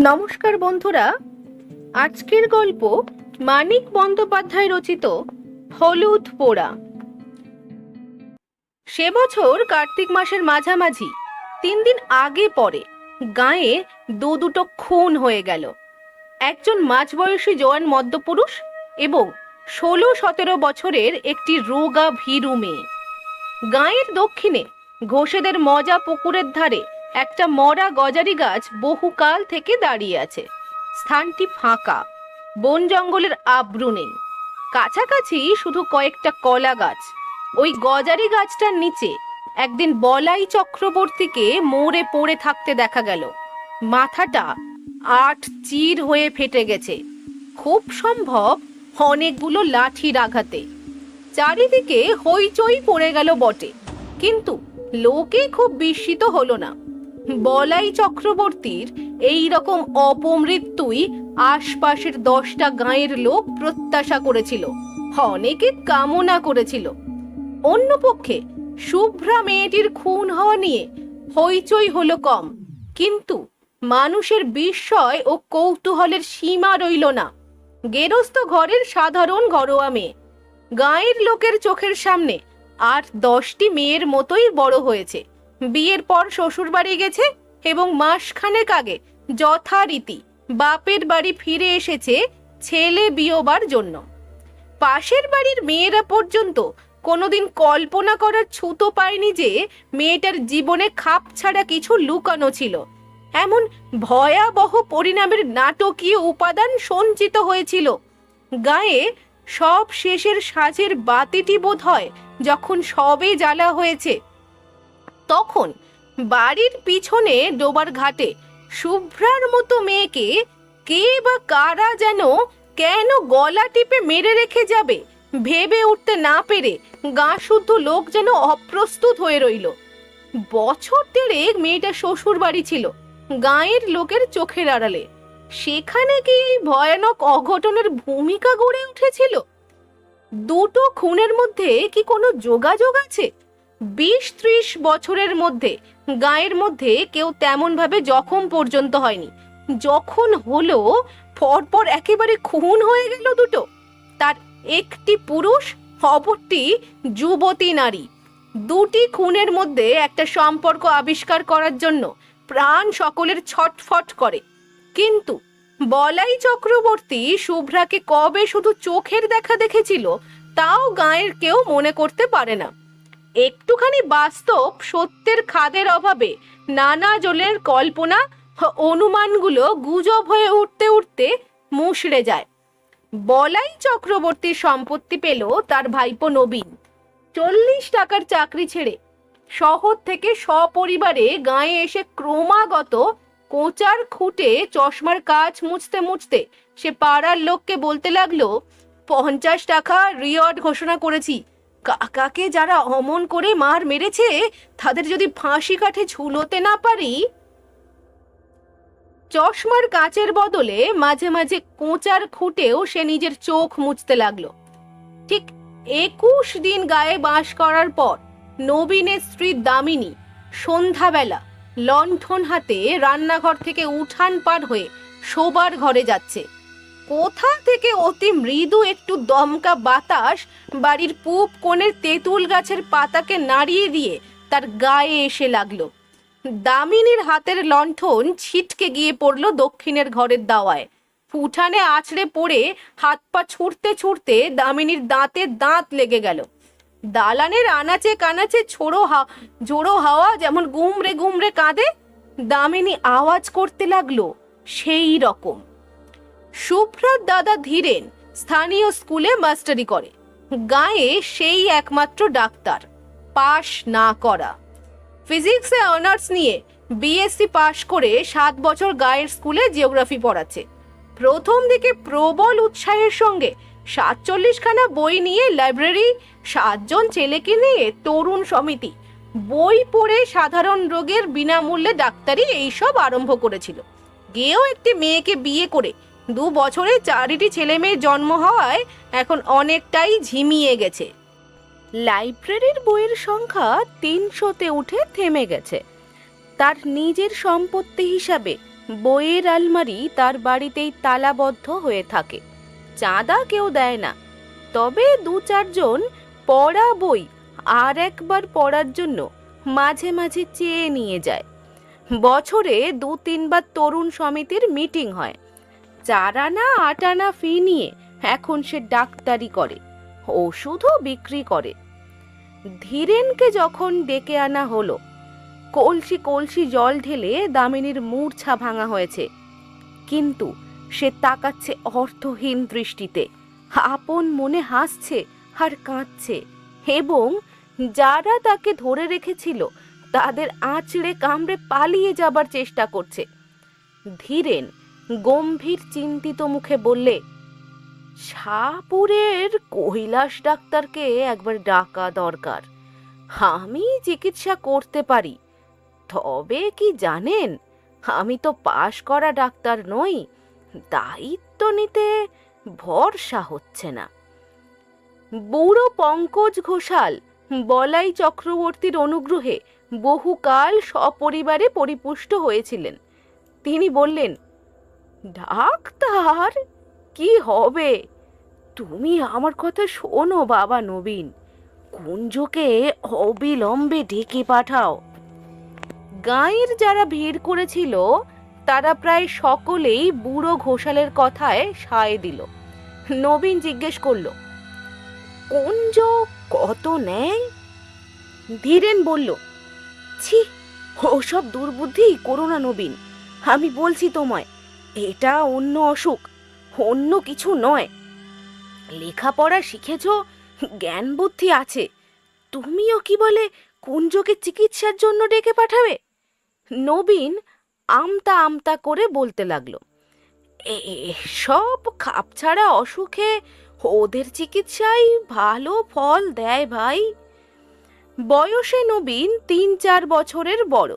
নমস্কার বন্ধুরা। আজকের গল্প মানিক বন্দ্যোপাধ্যায় রচিত হলুদ পোড়া। সে বছর কার্তিক মাসের মাঝামাঝি, তিন দিন আগে পরে গায়ে দু দুটো খুন হয়ে গেল। একজন মাঝবয়সী জোয়ান মদ্যপুরুষ এবং ষোলো সতেরো বছরের একটি রোগা ভীরু মেয়ে। গাঁয়ের দক্ষিণে ঘোষেদের মজা পুকুরের ধারে একটা মরা গজারি গাছ বহুকাল থেকে দাঁড়িয়ে আছে। স্থানটি ফাঁকা। বন জঙ্গলের আব্রু নেই। কাছাকাছি শুধু কয়েকটা কলা গাছ। ওই গজারি গাছটার নিচে একদিন বলাই চক্রবর্তীকে মোড়ে পড়ে থাকতে দেখা গেল। মাথাটা আট চির হয়ে ফেটে গেছে। খুব সম্ভব অনেকগুলো লাঠির আঘাতে। চারিদিকে হইচই পড়ে গেল বটে। কিন্তু লোকে খুব বিস্মিত হলো না। বলাই চক্রবর্তীর এই রকম অপমৃত্যুই আশপাশের দশটা গাঁয়ের লোক প্রত্যাশা করেছিল, অনেকে কামনা করেছিল। অন্যপক্ষে শুভ্রা মেয়েটির খুন হওয়া নিয়ে হইচই হলো কম, কিন্তু মানুষের বিস্ময় ও কৌতূহলের সীমা রইল না। গেরস্ত ঘরের সাধারণ ঘরোয়া মেয়ে, গাঁয়ের লোকের চোখের সামনে আট দশটি মেয়ের মতোই বড় হয়েছে। বিয়ের পর শ্বশুর বাড়ি গেছে এবং মাসখানেক আগে যথারীতি বাপের বাড়ি ফিরে এসেছে ছেলে বিয়োবার জন্য। পাশের বাড়ির মেয়েরা পর্যন্ত কোনোদিন কল্পনা করার ছুতো পায়নি যে মেয়েটার জীবনে খাপ ছাড়া কিছু লুকানো ছিল। এমন ভয়াবহ পরিণামের নাটকীয় উপাদান সঞ্চিত হয়েছিল। গায়ে সব শেষের সাজের বাতিটি বোধ হয় যখন সবে জ্বালা হয়েছে তখন বাড়ির পিছনে ডোবার ঘাটে শুভ্রার মতো মেয়েকে কে বা কারা যেন কেন গলা টিপে মেরে রেখে যাবে ভেবে উঠতে না পেরে গা শুদ্ধ লোক যেন অপ্রস্তুত হয়ে রইল। বছর দেড়েক মেয়েটা শ্বশুর বাড়ি ছিল, গাঁয়ের লোকের চোখের আড়ালে। সেখানে কি এই ভয়ানক অঘটনের ভূমিকা গড়ে উঠেছিল? দুটো খুনের মধ্যে কি কোনো যোগাযোগ আছে? বিশ ত্রিশ বছরের মধ্যে, গায়ের মধ্যে কেউ তেমন ভাবে জখম পর্যন্ত হয়নি। যখন হলো, পরপর একেবারে খুন হয়ে গেল দুটো। তার একটি পুরুষ, অপরটি যুবতী নারী। দুটি খুনের মধ্যে একটা সম্পর্ক আবিষ্কার করার জন্য প্রাণ সকলের ছটফট করে। কিন্তু বলাই চক্রবর্তী শুভ্রাকে কবে শুধু চোখের দেখা দেখেছিল, তাও গায়ের কেউ মনে করতে পারে না। একটুখানি বাস্তব সত্যের খাদের অভাবে নানা জলের কল্পনা অনুমানগুলো গুজব হয়ে উঠতে উঠতে মুষড়ে যায়। বলাই চক্রবর্তীর সম্পত্তি পেল তার ভাইপো নবীন। চল্লিশ টাকার চাকরি ছেড়ে শহর থেকে সপরিবারে গায়ে এসে ক্রমাগত কোচার খুঁটে চশমার কাজ মুছতে মুছতে সে পাড়ার লোককে বলতে লাগল, পঞ্চাশ টাকা রিওয়ার্ড ঘোষণা করেছি কাকাকে যারা অমন করে মার মেরেছে, তাদের যদি ফাঁসি কাঠে ঝুলোতে না পারি? চশমার কাচের বদলে মাঝে মাঝে কোঁচার খুঁটেও সে নিজের চোখ মুছতে লাগল। ঠিক একুশ দিন গায়ে বাস করার পর নবীনের স্ত্রী দামিনী সন্ধ্যাবেলা লণ্ঠন হাতে রান্নাঘর থেকে উঠান পার হয়ে শোবার ঘরে যাচ্ছে। কোথা থেকে অতি মৃদু একটু দমকা বাতাস বাড়ির পূব কোণের তেঁতুল গাছের পাতাকে নাড়িয়ে দিয়ে তার গায়ে এসে লাগল। দামিনীর হাতের লণ্ঠন ছিটকে গিয়ে পড়ল দক্ষিণের ঘরের দাওয়ায়। উঠানে আছড়ে পড়ে হাত পা ছুটতে ছুটতে দামিনীর দাঁতে দাঁত লেগে গেল। দালানের আনাচে কানাচে ছোড়ো হা জোড়ো হাওয়া যেমন গুমরে গুমরে কাঁদে, দামিনী আওয়াজ করতে লাগল সেই রকম। শুভ্রার দাদা ধীরেন স্থানীয় স্কুলে মাস্টারি করে। গায়ে সেই একমাত্র ডাক্তার, পাশ না করা। ফিজিক্সে অনার্স নিয়ে বিএসসি পাশ করে সাত বছর গায়ের স্কুলে জিওগ্রাফি পড়াচ্ছে। প্রথম দিকে প্রবল উৎসাহের সঙ্গে সাতচল্লিশখানা বই নিয়ে লাইব্রেরি, সাতজন ছেলেকে নিয়ে তরুণ সমিতি, বই পড়ে সাধারণ রোগের বিনামূল্যে ডাক্তারি এইসব আরম্ভ করেছিল। গেও একটি মেয়েকে বিয়ে করে দু বছরে চারিটি ছেলে মেয়ে জন্ম হওয়ায় এখন অনেকটাই ঝিমিয়ে গেছে। লাইব্রেরির বইয়ের সংখ্যা তিনশোতে উঠে থেমে গেছে। তার নিজের সম্পত্তি হিসাবে বইয়ের আলমারি তার বাড়িতেই তালাবদ্ধ হয়ে থাকে। চাঁদা কেউ দেয় না। তবে দু চারজন পড়া বই আর একবার পড়ার জন্য মাঝে মাঝে চেয়ে নিয়ে যায়। বছরে দু তিনবার তরুণ সমিতির মিটিং হয়। চার আনা আট আনা ফি নিয়ে এখন সে ডাক্তারি করে, ওষুধও বিক্রি করে। ধীরেনকে যখন ডেকে আনা হলো, কলসি কলসি জল ঢেলে দামিনীর মূর্ছা ভাঙা হয়েছে। কিন্তু সে তাকাচ্ছে অর্থহীন দৃষ্টিতে, আপন মনে হাসছে আর কাঁদছে এবং যারা তাকে ধরে রেখেছিল, তাদের আঁচড়ে কামড়ে পালিয়ে যাবার চেষ্টা করছে। ধীরেন গম্ভীর চিন্তিত মুখে বললে শাহপুরের কৈলাস ডাক্তারকে একবার ডাকা দরকার। আমি চিকিৎসা করতে পারি। তবে কি জানেন, আমি তো পাশ করা ডাক্তার নই, দায়িত্ব নিতে ভরসা হচ্ছে না। বুড়ো পঙ্কজ ঘোষাল বলাই চক্রবর্তীর অনুগ্রহে বহুকাল সপরিবারে পরিপুষ্ট হয়েছিলেন। তিনি বললেন ডাক্তার? কি হবে? তুমি আমার কথা শোনো, বাবা নবীন। কুঞ্জকে অবিলম্বে ডেকে পাঠাও। গাঁয়ের যারা ভিড় করেছিল, তারা প্রায় সকলেই বুড়ো ঘোষালের কথায় সায় দিল। নবীন জিজ্ঞেস করল, কুঞ্জ কত নেয়? ধীরেন বলল, ছি, ওসব দুর্বুদ্ধি করো না নবীন, আমি বলছি তোমায় এটা অন্য অসুখ, অন্য কিছু নয়। লেখাপড়া শিখেছ, জ্ঞান বুদ্ধি আছে। তুমিও কি বলে কুঞ্জকে চিকিৎসার জন্য ডেকে পাঠাবে? নবীন আমতা আমতা করে বলতে লাগল, "এ- সব খাপছাড়া অসুখে ওদের চিকিৎসাই ভালো ফল দেয় ভাই। বয়সে নবীন তিন চার বছরের বড়,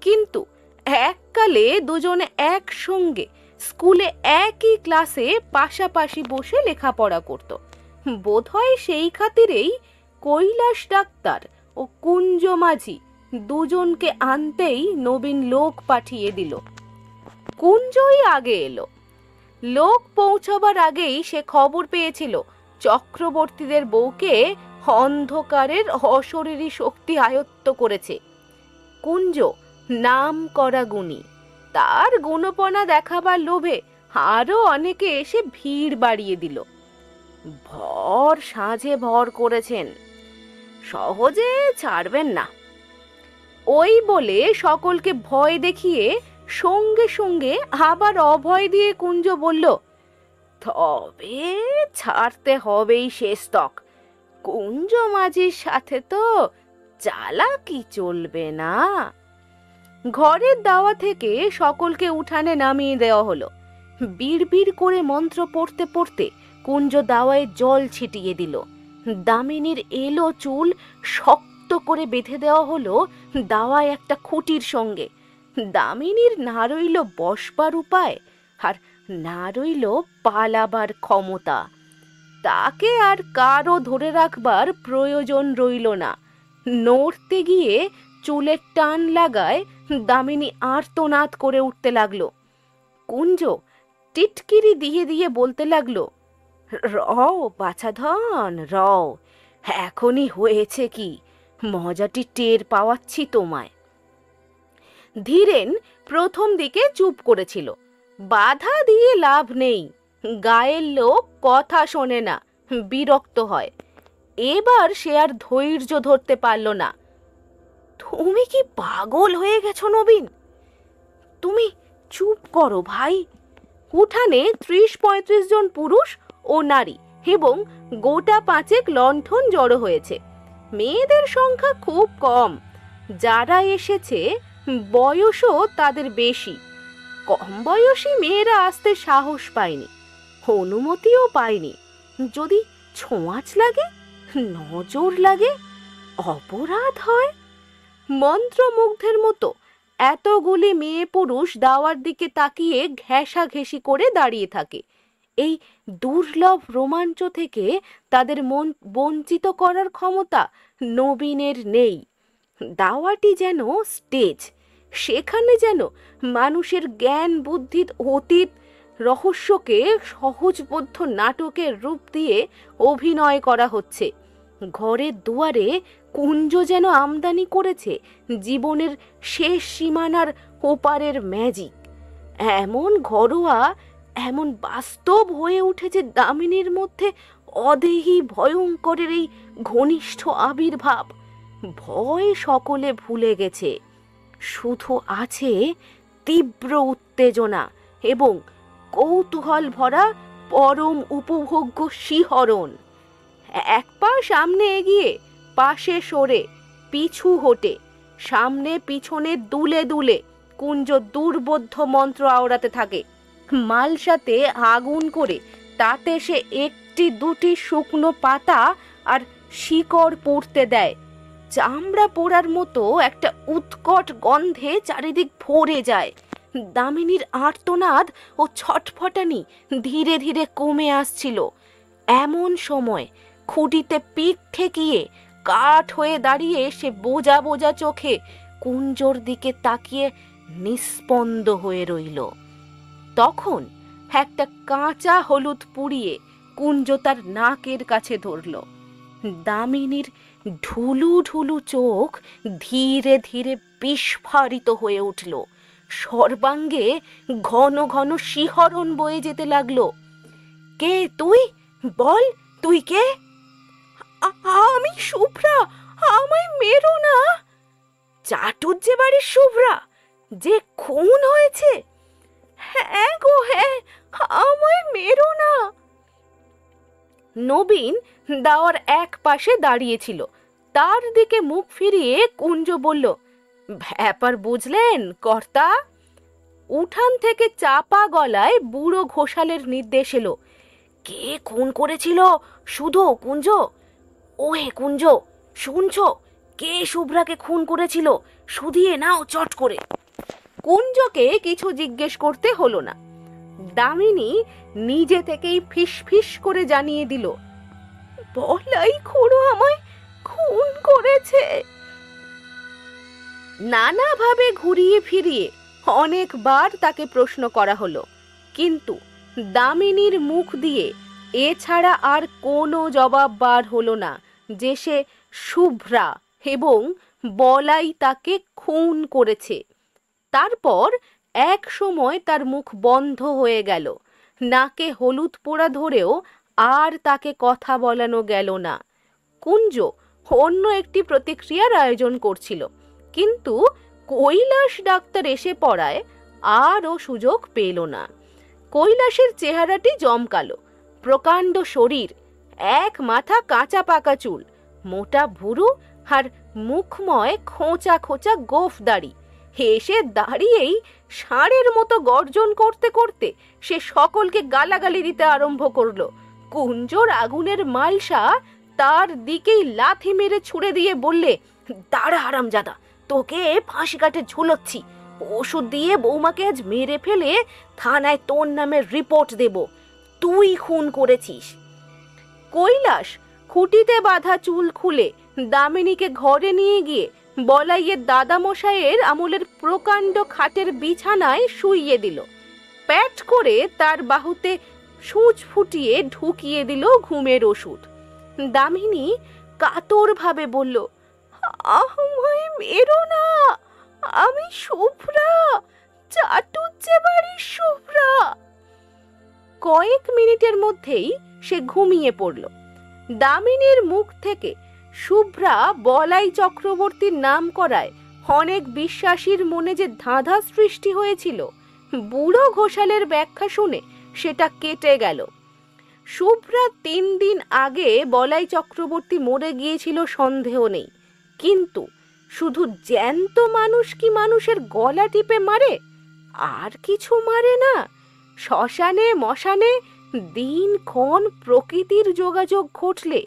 কিন্তু এককালে দুজনে একসঙ্গে স্কুলে একই ক্লাসে পাশাপাশি বসে লেখাপড়া করত। বোধহয় সেই খাতিরেই কৈলাস ডাক্তার ও কুঞ্জ মাঝি দুজনকে আনতেই নবীন লোক পাঠিয়ে দিল। কুঞ্জই আগে এলো। লোক পৌঁছাবার আগেই সে খবর পেয়েছিল চক্রবর্তীদের বউকে অন্ধকারের অশরীরী শক্তি আয়ত্ত করেছে। কুঞ্জ নাম করা গুণী। তার গুণপনা দেখাবার লোভে আরও অনেকে এসে ভিড় বাড়িয়ে দিল। ভর সাঁঝে ভর করেছেন। সহজে ছাড়বেন না। ওই বলে সকলকে ভয় দেখিয়ে সঙ্গে সঙ্গে আবার অভয় দিয়ে কুঞ্জ বলল, তবে ছাড়তে হবেই শেষ তক কুঞ্জ মাঝির সাথে তো চালাকি চলবে না। ঘরের দাওয়া থেকে সকলকে উঠানে নামিয়ে দেওয়া হলো। বিড়বিড় করে মন্ত্র পড়তে পড়তে কুঞ্জ দাওয়ায় জল ছিটিয়ে দিল। দামিনীর এলো চুল শক্ত করে বেঁধে দেওয়া হলো দাওয়ায় একটা খুঁটির সঙ্গে। দামিনীর না রইল বসবার উপায় আর না রইল পালাবার ক্ষমতা। তাকে আর কারও ধরে রাখবার প্রয়োজন রইল না। নড়তে গিয়ে চুলের টান লাগায় দামিনী আর্তনাদ করে উঠতে লাগল। কুঞ্জ টিটকিরি দিয়ে দিয়ে বলতে লাগল, রও বাছাধন, রও, এখনই হয়েছে কি? মজাটি টের পাওয়াচ্ছি তোমায়। ধীরেন প্রথম দিকে চুপ করেছিল। বাধা দিয়ে লাভ নেই। গায়ের লোক কথা শোনে না, বিরক্ত হয়। এবার সে আর ধৈর্য ধরতে পারল না। তুমি কি পাগল হয়ে গেছো, নবীন? তুমি চুপ করো ভাই। উঠানে ত্রিশ পঁয়ত্রিশ জন পুরুষ ও নারী এবং গোটা পাঁচেক লণ্ঠন জড়ো হয়েছে। মেয়েদের সংখ্যা খুব কম। যারা এসেছে, বয়সও তাদের বেশি। কম বয়সী মেয়েরা আসতে সাহস পায়নি, অনুমতিও পায়নি। যদি ছোঁয়াচ লাগে, নজর লাগে, অপরাধ হয়। মন্ত্রমুগ্ধের মতো এতগুলি মেয়ে পুরুষ দাওয়ার দিকে তাকিয়ে ঘেঁষা ঘেঁষি করে দাঁড়িয়ে থাকে। এই দুর্লভ রোমাঞ্চ থেকে তাদের মন বঞ্চিত করার ক্ষমতা নবীনের নেই। দাওয়াটি যেন স্টেজ, সেখানে যেন মানুষের জ্ঞান, বুদ্ধির অতীত, রহস্যকে সহজবোধ্য নাটকের রূপ দিয়ে অভিনয় করা হচ্ছে। ঘরের দুয়ারে কুঞ্জ যেন আমদানি করেছে জীবনের শেষ সীমানার ওপারের ম্যাজিক এমন ঘরোয়া, এমন বাস্তব হয়ে উঠেছে দামিনীর মধ্যে অদেহি ভয়ঙ্করের এই ঘনিষ্ঠ আবির্ভাব। ভয় সকলে ভুলে গেছে। শুধু আছে তীব্র উত্তেজনা এবং কৌতূহল ভরা পরম উপভোগ্য শিহরণ। এক পা সামনে এগিয়ে পাশে সরে, পিছু হটে, সামনে পিছনে দুলে দুলে কুঞ্জ দুর্বোধ্য মন্ত্র আওড়াতে থাকে। মালসাতে আগুন করে তাতে সে একটি দুটি শুকনো পাতা আর শিকড় পড়তে দেয়। চামড়া পোড়ার মতো একটা উৎকট গন্ধে চারিদিক ভরে যায়। দামিনীর আর্তনাদ ও ছটফটানি ধীরে ধীরে কমে আসছিল। এমন সময় খুঁটিতে পিঠ ঠেকিয়ে কাঠ হয়ে দাঁড়িয়ে সে বোঝা বোঝা চোখে কুঞ্জর দিকে তাকিয়ে নিস্পন্দ হয়ে রইল। তখন একটা কাঁচা হলুদ পুড়িয়ে কুঞ্জ তার নাকের কাছে ধরল। দামিনীর ঢুলু ঢুলু চোখ ধীরে ধীরে বিস্ফারিত হয়ে উঠল। সর্বাঙ্গে ঘন ঘন শিহরণ বয়ে যেতে লাগল। কে তুই? বল, তুই কে? আমি শুভ্রা, আমায় মেরো না। চাটুর্যে বাড়ির শুভ্রা, যে খুন হয়েছে। হ্যাঁ গো হ্যাঁ আমায় মেরো না। নবীন দাওয়ার এক পাশে দাঁড়িয়েছিল। তার দিকে মুখ ফিরিয়ে কুঞ্জ বলল, ব্যাপার বুঝলেন, কর্তা? উঠান থেকে চাপা গলায় বুড়ো ঘোষালের নির্দেশ এলো, কে খুন করেছিল? শুধু কুঞ্জ? ওহে কুঞ্জ, শুনছো? কে শুভ্রাকে খুন করেছিল? শুধিয়ে নাও চট করে। কুঞ্জকে কিছু জিজ্ঞেস করতে হলো না। দামিনী নিজে থেকেই ফিস ফিস করে জানিয়ে দিল, বলাই খুড়ো আমায় খুন করেছে। নানাভাবে ঘুরিয়ে ফিরিয়ে অনেকবার তাকে প্রশ্ন করা হলো, কিন্তু দামিনীর মুখ দিয়ে এছাড়া আর কোনো জবাব বার হলো না। যে সে শুভ্রা এবং বলাই তাকে খুন করেছে। তারপর এক সময় তার মুখ বন্ধ হয়ে গেল। নাকে হলুদ পোড়া ধরেও আর তাকে কথা বলানো গেল না। কুঞ্জ অন্য একটি প্রতিক্রিয়ার আয়োজন করছিল। কিন্তু কৈলাস ডাক্তার এসে পড়ায় আরও সুযোগ পেল না। কৈলাসের চেহারাটি জমকালো, প্রকাণ্ড শরীর এক মাথা কাঁচা পাকা চুল, মোটা ভুরু আর মুখময় খোঁচা খোঁচা গোফ দাড়ি। হেসে দাঁড়িয়েই ষাঁড়ের মতো গর্জন করতে করতে সে সকলকে গালাগালি দিতে আরম্ভ করল। কুঞ্জর আগুনের মালসা তার দিকেই লাথি মেরে ছুড়ে দিয়ে বললে, দাঁড়া হারামজাদা, তোকে ফাঁসি কাটে ঝুলোচ্ছি। ওষুধ দিয়ে বৌমাকে আজ মেরে ফেলে থানায় তোর নামে রিপোর্ট দেব। তুই খুন করেছিস। কৈলাস খুঁটিতে বাঁধা চুল খুলে দামিনীকে ঘরে নিয়ে গিয়ে বলাইয়ের দাদামশাইয়ের আমলের প্রকাণ্ড খাটের বিছানায় শুইয়ে দিল। প্যাট করে তার বাহুতে সূচ ফুটিয়ে ঢুকিয়ে দিল ঘুমের ওষুধ। দামিনী কাতরভাবে বলল আমায় মেরো না। আমি শুভ্রা। চাটুজ্জে বাড়ির শুভ্রা। কয়েক মিনিটের মধ্যেই সে ঘুমিয়ে পড়ল। দামিনীর মুখ থেকে শুভ্রা বলাই চক্রবর্তীর নাম করায় অনেক বিশ্বাসীর মনে যে ধাঁধা সৃষ্টি হয়েছিল, বুড়ো ঘোষালের ব্যাখ্যা শুনে সেটা কেটে গেল। শুভ্রা তিন দিন আগে বলাই চক্রবর্তী মরে গিয়েছিল সন্দেহ নেই, কিন্তু শুধু জ্যান্ত মানুষ কি মানুষের গলা টিপে মারে? আর কিছু মারে না। শ্মশানে, মশানে দিনক্ষণ প্রকৃতির যোগাযোগ ঘটলে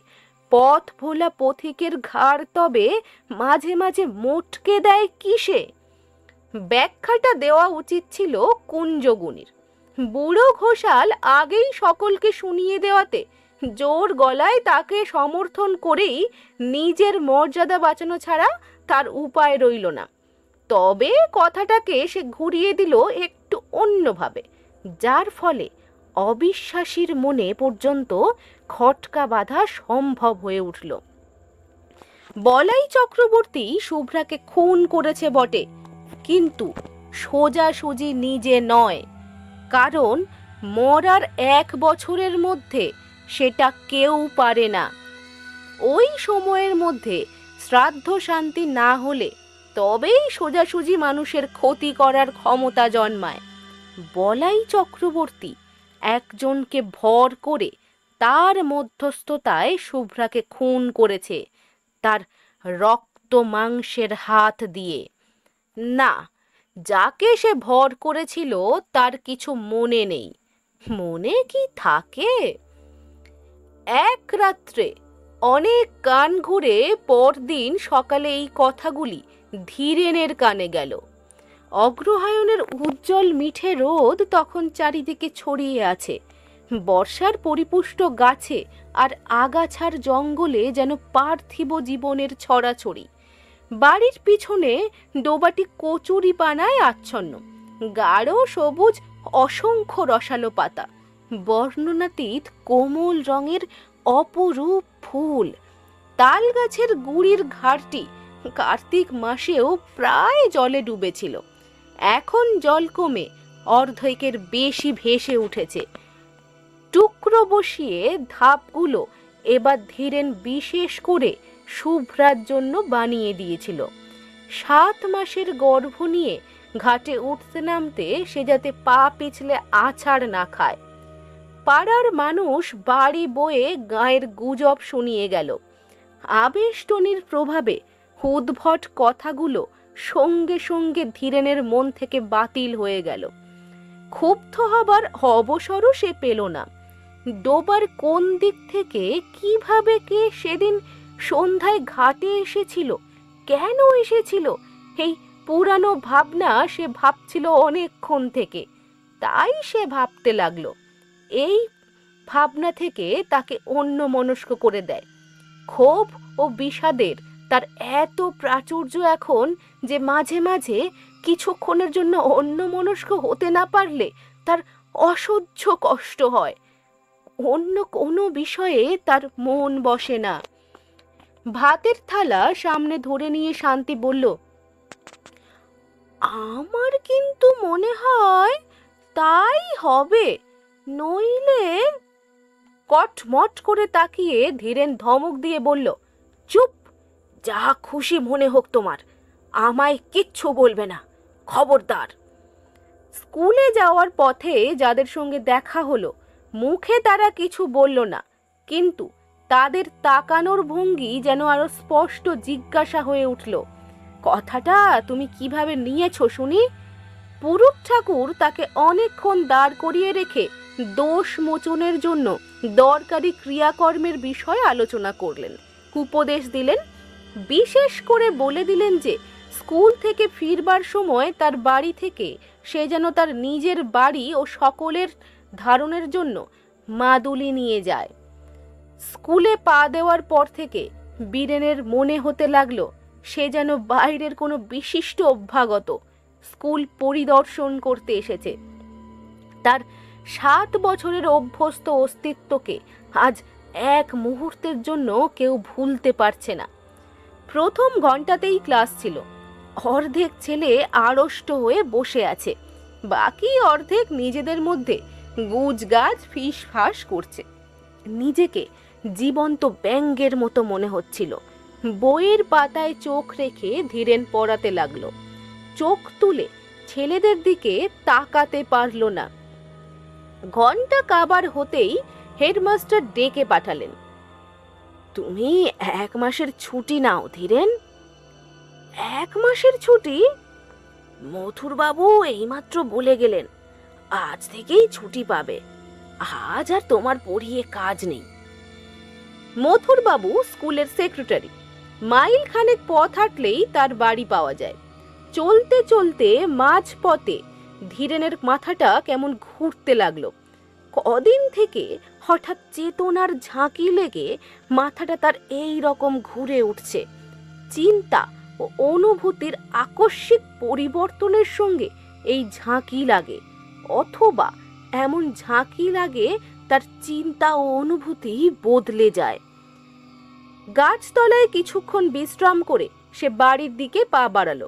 পথ ভোলা পথিকের ঘাড় তবে মাঝে মাঝে মোটকে দেয় কিসে? ব্যাখ্যাটা দেওয়া উচিত ছিল কুঞ্জগুনির বুড়ো ঘোষাল আগেই সকলকে শুনিয়ে দেওয়াতে জোর গলায় তাকে সমর্থন করেই নিজের মর্যাদা বাঁচানো ছাড়া তার উপায় রইল না। তবে কথাটাকে সে ঘুরিয়ে দিল একটু অন্যভাবে, যার ফলে অবিশ্বাসীর মনে পর্যন্ত খটকা বাঁধা সম্ভব হয়ে উঠল। বলাই চক্রবর্তী শুভ্রাকে খুন করেছে বটে, কিন্তু সোজাসুজি নিজে নয়, কারণ মরার এক বছরের মধ্যে সেটা কেউ পারে না। ওই সময়ের মধ্যে শ্রাদ্ধ শান্তি না হলে তবেই সোজাসুজি মানুষের ক্ষতি করার ক্ষমতা জন্মায়। বলাই চক্রবর্তী একজনকে ভর করে তার মধ্যস্থতায় শুভ্রাকে খুন করেছে তার রক্ত মাংসের হাত দিয়ে। না, যাকে সে ভর করেছিল তার কিছু মনে নেই। মনে কি থাকে? এক রাত্রে অনেক কান ঘুরে পরদিন সকালে এই কথাগুলি ধীরেনের কানে গেল। অগ্রহায়ণের উজ্জ্বল মিঠে রোদ তখন চারিদিকে ছড়িয়ে আছে। বর্ষার পরিপুষ্ট গাছে আর আগাছার জঙ্গলে যেন পার্থিব জীবনের ছড়াছড়ি। বাড়ির পিছনে ডোবাটি কচুরি পানায় আচ্ছন্ন। গাঢ়, সবুজ, অসংখ্য রসালো পাতা। বর্ণনাতীত কোমল রঙের অপরূপ ফুল। তাল গাছের গুড়ির ঘাটটি কার্তিক মাসেও প্রায় জলে ডুবেছিল। এখন জল কমে, অর্ধেকের বেশি ভেসে উঠেছে। টুকরো বসিয়ে ধাপগুলো এবার ধীরেন বিশেষ করে শুভ্রার জন্য বানিয়ে দিয়েছিল। সাত মাসের গর্ভ নিয়ে ঘাটে উঠতে নামতে সে যাতে পা পিছলে আছাড় না খায়। পাড়ার মানুষ বাড়ি বয়ে গায়ের গুজব শুনিয়ে গেল। আবেষ্টনীর প্রভাবে উদ্ভট কথাগুলো সঙ্গে সঙ্গে ধীরেনের মন থেকে বাতিল হয়ে গেল। ক্ষুব্ধ হবার অবসরও সে পেল না। ডোবার কোন দিক থেকে, কীভাবে কে সেদিন সন্ধ্যায় ঘাটে এসেছিল, কেন এসেছিল, এই পুরানো ভাবনা সে ভাবছিল অনেকক্ষণ থেকে। তাই সে ভাবতে লাগল। এই ভাবনা থেকে তাকে অন্য মনস্ক করে দেয়। ক্ষোভ ও বিষাদের তার এত প্রাচুর্য এখন যে মাঝে মাঝে কিছুক্ষণের জন্য অন্য মনস্ক হতে না পারলে তার অসহ্য কষ্ট হয়। অন্য কোনো বিষয়ে তার মন বসে না। ভাতের থালা সামনে ধরে নিয়ে শান্তি বলল, আমার কিন্তু মনে হয় তাই হবে, নইলে কটমট করে তাকিয়ে ধীরেন ধমক দিয়ে বলল, চুপ যা খুশি মনে হোক তোমার, আমায় কিচ্ছু বলবে না, খবরদার। স্কুলে যাওয়ার পথে যাদের সঙ্গে দেখা হলো, মুখে তারা কিছু বলল না, কিন্তু তাদের তাকানোর ভঙ্গি যেন আরও স্পষ্ট জিজ্ঞাসা হয়ে উঠল, কথাটা তুমি কীভাবে নিয়েছো শুনি? পুরুত ঠাকুর তাকে অনেকক্ষণ দাঁড় করিয়ে রেখে দোষ মোচনের জন্য দরকারি ক্রিয়াকর্মের বিষয়ে আলোচনা করলেন উপদেশ দিলেন বিশেষ করে বলে দিলেন যে, স্কুল থেকে ফিরবার সময় তার বাড়ি থেকে সে যেন তার নিজের বাড়ি ও সকলের ধারণের জন্য মাদুলি নিয়ে যায়। স্কুলে পা দেওয়ার পর থেকে বীরেনের মনে হতে লাগল, সে যেন বাইরের কোনো বিশিষ্ট অভ্যাগত স্কুল পরিদর্শন করতে এসেছে। তার সাত বছরের অভ্যস্ত অস্তিত্বকে আজ এক মুহূর্তের জন্য কেউ ভুলতে পারছে না। প্রথম ঘন্টাতেই ক্লাস ছিল। অর্ধেক ছেলে আড়ষ্ট হয়ে বসে আছে। বাকি অর্ধেক নিজেদের মধ্যে গুজগাজ ফিস ফাস করছে। নিজেকে জীবন্ত ব্যঙ্গের মতো মনে হচ্ছিল। বইয়ের পাতায় চোখ রেখে ধীরেন পড়াতে লাগল। চোখ তুলে ছেলেদের দিকে তাকাতে পারল না। ঘণ্টা কাবার হতেই হেডমাস্টার ডেকে পাঠালেন। তুমি এক মাসের ছুটি নাও, ধীরেন। এক মাসের ছুটি? মথুরবাবু এইমাত্র বলে গেলেন, আজ থেকেই ছুটি পাবে। আজ আর তোমার পড়িয়ে কাজ নেই। মথুরবাবু স্কুলের সেক্রেটারি, মাইল খানেক পথ হাঁটলেই তার বাড়ি পাওয়া যায়। চলতে চলতে মাঝ পথে ধীরেনের মাথাটা কেমন ঘুরতে লাগল। কদিন থেকে হঠাৎ চেতনার ঝাঁকি লেগে মাথাটা তার এই রকম ঘুরে উঠছে। চিন্তা ও অনুভূতির আকস্মিক পরিবর্তনের সঙ্গে এই ঝাঁকি লাগে, অথবা এমন ঝাঁকি লাগে তার চিন্তা ও অনুভূতি বদলে যায়। গাছতলায় কিছুক্ষণ বিশ্রাম করে সে বাড়ির দিকে পা বাড়ালো।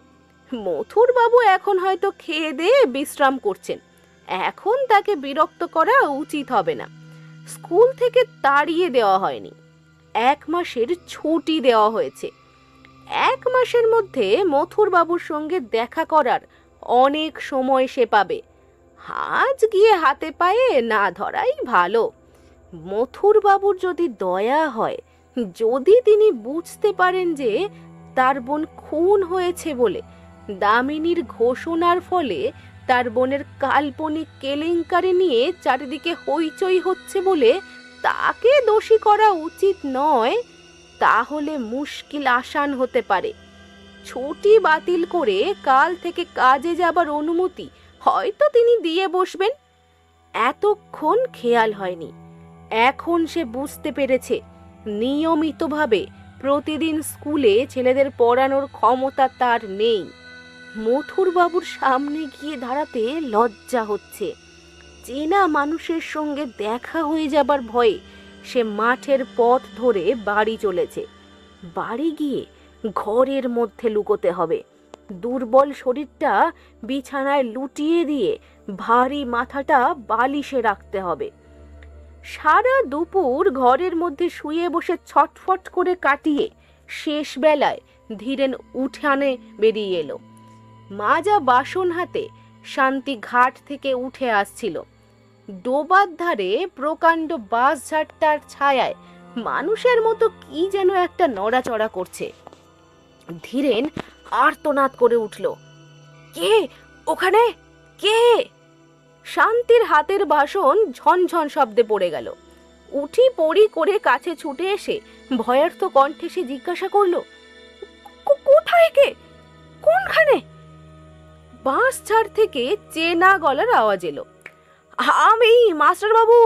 মথুরবাবু এখন হয়তো খেয়ে দিয়ে বিশ্রাম করছেন। এখন তাকে বিরক্ত করা উচিত হবে না। স্কুল থেকে তাড়িয়ে দেওয়া হয়নি। এক মাসের ছুটি দেওয়া হয়েছে। এক মাসের মধ্যে মথুর বাবুর সঙ্গে দেখা করার অনেক সময় সে পাবে। আজ গিয়ে হাতে পায়ে না ধরাই ভালো। মথুর বাবুর যদি দয়া হয়, যদি তিনি বুঝতে পারেন যে তার বোন খুন হয়েছে বলে, দামিনীর ঘোষণার ফলে তার বোনের কাল্পনিক কেলেঙ্কারি নিয়ে চারিদিকে হইচই হচ্ছে বলে তাকে দোষী করা উচিত নয়, তাহলে মুশকিল আসান হতে পারে। ছুটি বাতিল করে কাল থেকে কাজে যাবার অনুমতি হয়তো তিনি দিয়ে বসবেন। এতক্ষণ খেয়াল হয়নি। এখন সে বুঝতে পেরেছে। নিয়মিতভাবে প্রতিদিন স্কুলে ছেলেদের পড়ানোর ক্ষমতা তার নেই। মথুর বাবুর সামনে গিয়ে দাঁড়াতে লজ্জা হচ্ছে। চেনা মানুষের সঙ্গে দেখা হয়ে যাবার ভয়ে সে মাঠের পথ ধরে বাড়ি চলেছে। বাড়ি গিয়ে ঘরের মধ্যে লুকোতে হবে। দুর্বল শরীরটা বিছানায় লুটিয়ে দিয়ে ভারী মাথাটা বালিশে রাখতে হবে। সারা দুপুর ঘরের মধ্যে শুয়ে বসে ছটফট করে কাটিয়ে শেষ বেলায় ধীরেন উঠানে বেরিয়ে এলো। মাজা বাসন হাতে শান্তি ঘাট থেকে উঠে আসছিল। ডোবার ধারে প্রকাণ্ড বাঁশঝাড়টার ছায়ায় মানুষের মতো কি যেন একটা নড়াচড়া করছে। ধীরেন আর্তনাদ করে উঠল, কে ওখানে? কে? শান্তির হাতের বাসন ঝনঝন শব্দে পড়ে গেল। উঠি পড়ি করে কাছে ছুটে এসে ভয়ার্থ কণ্ঠে সে জিজ্ঞাসা করল, "কো- কোথায় কে? কোনখানে? বাঁশ ছাড় থেকে চেনা গলার আওয়াজ এলো। আমি মাস্টার বাবু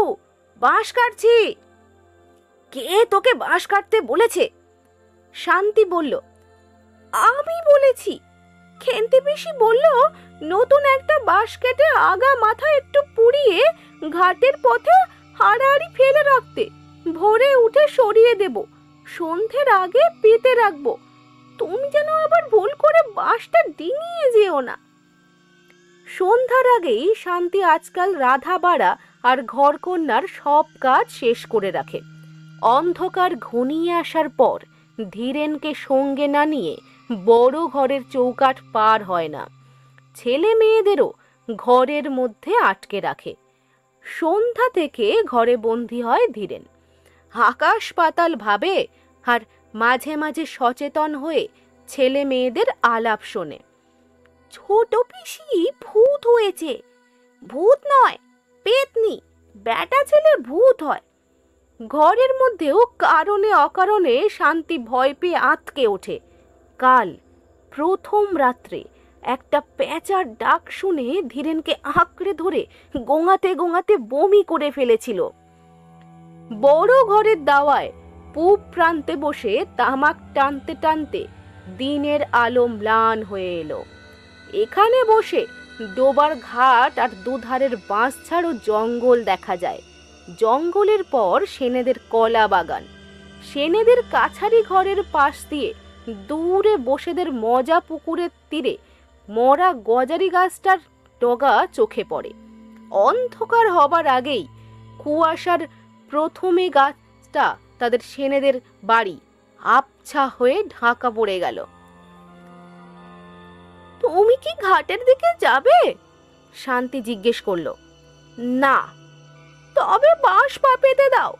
বাঁশ কাটছি। কে তোকে বাঁশ কাটতে বলেছে? শান্তি বলল, আমি বলেছি। খেন্তি পিসি বলল, নতুন একটা বাঁশ কেটে আগা মাথা একটু পুড়িয়ে ঘাটের পথে হাড়াহাড়ি ফেলে রাখতে, ভোরে উঠে সরিয়ে দেব, সন্ধ্যের আগে পেতে রাখব। তুমি যেন আবার ভুল করে বাঁশটা ডিঙিয়ে যেও না। সন্ধ্যার আগেই শান্তি আজকাল রাধাবাড়া আর ঘরকন্যার সব কাজ শেষ করে রাখে। অন্ধকার ঘনিয়ে আসার পর ধীরেনকে সঙ্গে না নিয়ে বড় ঘরের চৌকাঠ পার হয় না। ছেলে মেয়েদেরও ঘরের মধ্যে আটকে রাখে। সন্ধ্যা থেকে ঘরে বন্দি হয় ধীরেন। আকাশ পাতাল ভাবে আর মাঝে মাঝে সচেতন হয়ে ছেলে মেয়েদের আলাপ শোনে। ছোট পিসি ভূত হয়েছে। ভূত নয়, পেতনি বেটা ছেলের ভূত হয়। ঘরের মধ্যেও কারণে অকারণে শান্তি ভয় পেয়ে আঁতকে ওঠে। কাল, প্রথম রাত্রে, একটা প্যাঁচার ডাক শুনে ধীরেনকে আঁকড়ে ধরে গোঙাতে গোঙাতে বমি করে ফেলেছিল। বড় ঘরের দাওয়ায় পূব প্রান্তে বসে তামাক টানতে টানতে দিনের আলো ম্লান হয়ে এলো। এখানে বসে ডোবার ঘাট আর দুধারের বাঁশ ও জঙ্গল দেখা যায়। জঙ্গলের পর সেনেদের কলা বাগান। সেনেদের কাছারি ঘরের পাশ দিয়ে দূরে বসেদের মজা পুকুরের তীরে মরা গজারি গাছটার ডগা চোখে পড়ে। অন্ধকার হবার আগেই কুয়াশার প্রথমে গাছটা তাদের সেনেদের বাড়ি, আবছা হয়ে ঢাকা পড়ে গেল। তুমি কি ঘাটের দিকে যাবে? শান্তি জিজ্ঞেস করল। না। তবে বাঁশ পা পেতে দাও।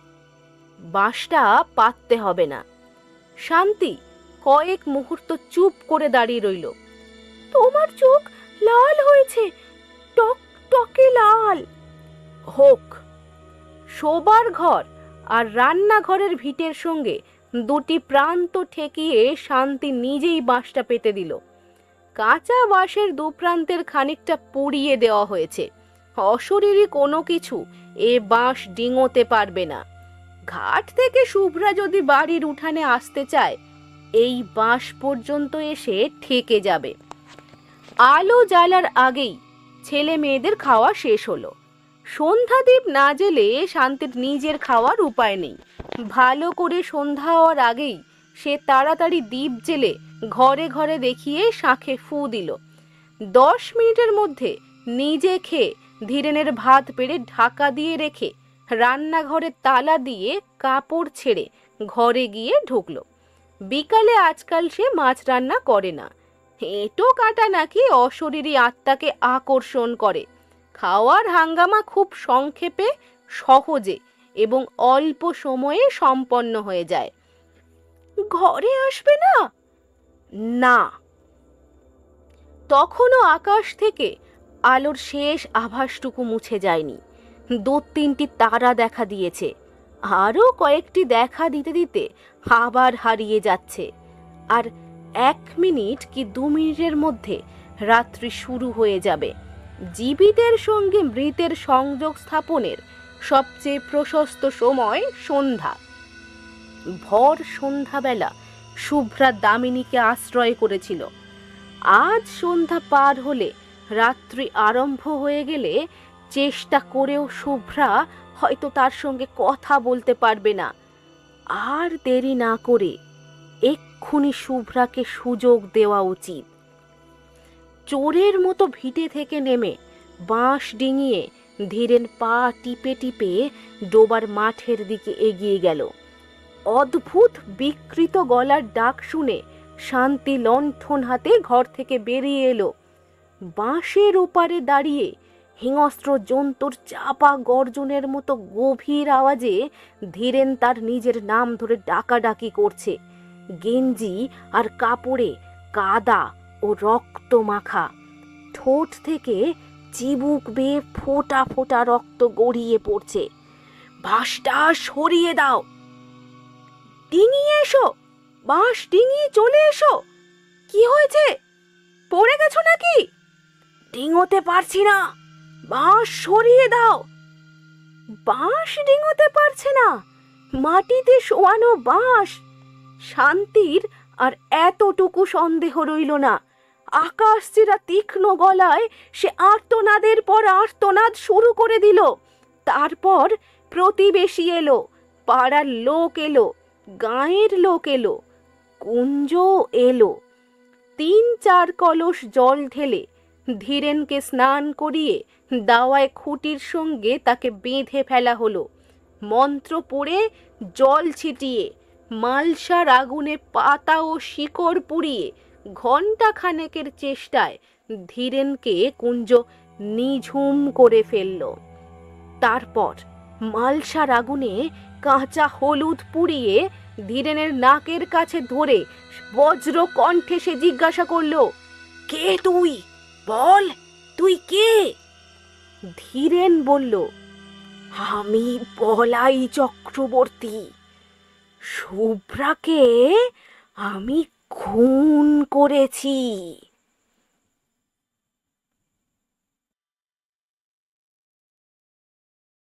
বাঁশটা পাততে হবে না। শান্তি কয়েক মুহূর্ত চুপ করে দাঁড়িয়ে রইল। তোমার চোখ লাল হয়েছে। টক টকে লাল। হোক। শোবার ঘর আর রান্নাঘরের ভিটের সঙ্গে দুটি প্রান্ত ঠেকিয়ে শান্তি নিজেই বাঁশটা পেতে দিল। কাঁচা বাঁশের দু প্রান্তের খানিকটা পুড়িয়ে দেওয়া হয়েছে। অশরীরী কোনো কিছু এ বাঁশ ডিঙোতে পারবে না। ঘাট থেকে শুভ্রা যদি বাড়ির উঠানে আসতে চায়, এই বাঁশ পর্যন্ত এসে ঠেকে যাবে। আলো জ্বালার আগেই ছেলে মেয়েদের খাওয়া শেষ হলো। সন্ধ্যাদীপ না জেলে শান্তির নিজের খাওয়ার উপায় নেই। ভালো করে সন্ধ্যা হওয়ার আগেই সে তাড়াতাড়ি দ্বীপ জেলে ঘরে ঘরে দেখিয়ে শাঁখে ফু দিল। দশ মিনিটের মধ্যে নিজে খেয়ে ধীরেনের ভাত পেড়ে ঢাকা দিয়ে রেখে রান্নাঘরে তালা দিয়ে কাপড় ছেড়ে ঘরে গিয়ে ঢুকলো। বিকালে আজকাল সে মাছ রান্না করে না। এঁটো কাটা নাকি অশরীরী আত্মাকে আকর্ষণ করে। খাওয়ার হাঙ্গামা খুব সংক্ষেপে, সহজে এবং অল্প সময়ে সম্পন্ন হয়ে যায়। ঘরে আসবে না? না। তখনও আকাশ থেকে আলোর শেষ আভাসটুকু মুছে যায়নি। দু তিনটি তারা দেখা দিয়েছে। আরও কয়েকটি দেখা দিতে দিতে আবার হারিয়ে যাচ্ছে। আর এক মিনিট কি দু মিনিটের মধ্যে রাত্রি শুরু হয়ে যাবে। জীবিতের সঙ্গে মৃতের সংযোগ স্থাপনের সবচেয়ে প্রশস্ত সময় সন্ধ্যা। ভর সন্ধ্যাবেলা শুভ্রা দামিনীকে আশ্রয় করেছিল। আজ সন্ধ্যা পার হলে রাত্রি আরম্ভ হয়ে গেলে চেষ্টা করেও শুভ্রা হয়তো তার সঙ্গে কথা বলতে পারবে না। আর দেরি না করে এক্ষুনি শুভ্রাকে সুযোগ দেওয়া উচিত। চোরের মতো ভিটে থেকে নেমে বাঁশ ডিঙিয়ে ধীরেন পা টিপে টিপে ডোবার মাঠের দিকে এগিয়ে গেল। অদ্ভুত বিকৃত গলার ডাক শুনে শান্তি লণ্ঠন হাতে ঘর থেকে বেরিয়ে এলো। বাঁশের ওপারে দাঁড়িয়ে হিংস্র জন্তুর চাপা গর্জনের মতো গভীর আওয়াজে ধীরেন তার নিজের নাম ধরে ডাকাডাকি করছে। গেঞ্জি আর কাপড়ে কাদা ও রক্ত মাখা ঠোঁট থেকে চিবুক বেয়ে ফোটা ফোটা রক্ত গড়িয়ে পড়ছে। ভাসটা সরিয়ে দাও! ডিঙিয়ে এসো। বাঁশ ডিঙিয়ে চলে এসো। কি হয়েছে? পড়ে গেছো নাকি? ডিঙোতে পারছি না। বাঁশ সরিয়ে দাও। বাঁশ ডিঙোতে পারছে না। মাটিতে শোয়ানো বাঁশ। শান্তির আর এতটুকু সন্দেহ রইল না। আকাশ চিরা তীক্ষ্ণ গলায়, সে আর্তনাদের পর আর্তনাদ শুরু করে দিল। তারপর প্রতিবেশী এলো, পাড়ার লোক এলো। গাঁয়ের লোক এলো কুঞ্জ এলো। তিন চার কলস জল ঢেলে ধীরেনকে স্নান করিয়ে দাওয়ায় খুঁটির সঙ্গে তাকে বেঁধে ফেলা হলো। মন্ত্র পড়ে জল ছিটিয়ে, মালসার আগুনে পাতা ও শিকড় পুড়িয়ে ঘণ্টা খানেকের চেষ্টায় ধীরেনকে কুঞ্জ নিঝুম করে ফেলল। তারপর মালসার আগুনে কাঁচা হলুদ পুড়িয়ে ধীরেনের নাকের কাছে ধরে বজ্র কণ্ঠে সে জিজ্ঞাসা করল, কে তুই? বল, তুই কে? ধীরেন বলল, আমি বলাই চক্রবর্তী। শুভ্রাকে আমি খুন করেছি।